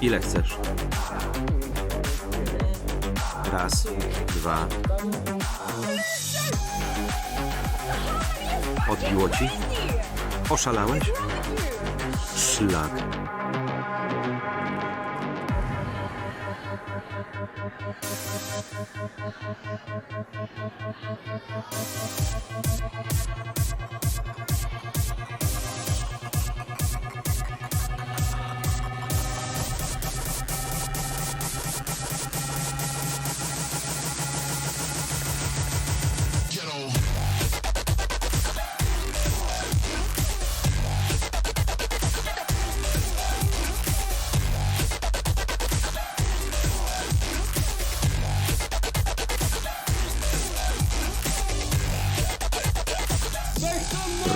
Ile chcesz? Raz, dwa. Odbiło ci? Oszalałeś? Szlak. Thank you.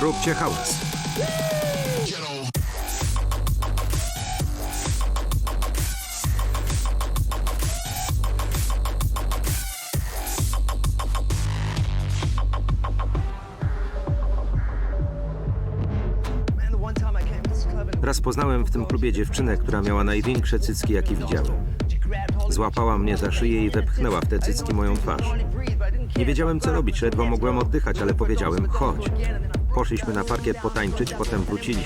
Róbcie hałas. Raz poznałem w tym klubie dziewczynę, która miała największe cycki, jakie widziałem. Złapała mnie za szyję i wepchnęła w te cycki moją twarz. Nie wiedziałem, co robić, ledwo mogłem oddychać, ale powiedziałem, chodź. Poszliśmy na parkiet potańczyć, potem wróciliśmy.